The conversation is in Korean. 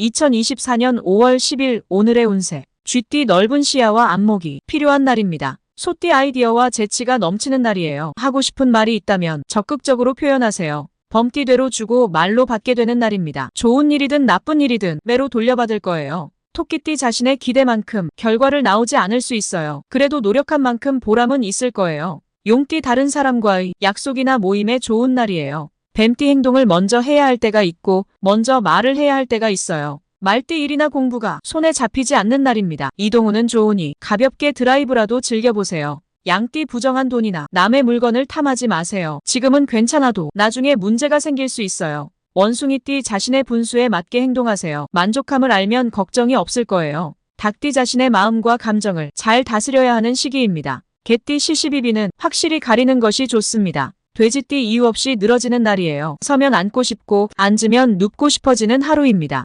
2024년 5월 10일 오늘의 운세. 쥐띠 넓은 시야와 안목이 필요한 날입니다. 소띠 아이디어와 재치가 넘치는 날이에요. 하고 싶은 말이 있다면 적극적으로 표현하세요. 범띠대로 주고 말로 받게 되는 날입니다. 좋은 일이든 나쁜 일이든 매로 돌려받을 거예요. 토끼띠 자신의 기대만큼 결과를 나오지 않을 수 있어요. 그래도 노력한 만큼 보람은 있을 거예요. 용띠 다른 사람과의 약속이나 모임에 좋은 날이에요. 뱀띠 행동을 먼저 해야 할 때가 있고 먼저 말을 해야 할 때가 있어요. 말띠 일이나 공부가 손에 잡히지 않는 날입니다. 이동우는 좋으니 가볍게 드라이브라도 즐겨보세요. 양띠 부정한 돈이나 남의 물건을 탐하지 마세요. 지금은 괜찮아도 나중에 문제가 생길 수 있어요. 원숭이띠 자신의 분수에 맞게 행동하세요. 만족함을 알면 걱정이 없을 거예요. 닭띠 자신의 마음과 감정을 잘 다스려야 하는 시기입니다. 개띠 시시비비는 확실히 가리는 것이 좋습니다. 돼지띠 이유 없이 늘어지는 날이에요. 서면 앉고 싶고 앉으면 눕고 싶어지는 하루입니다.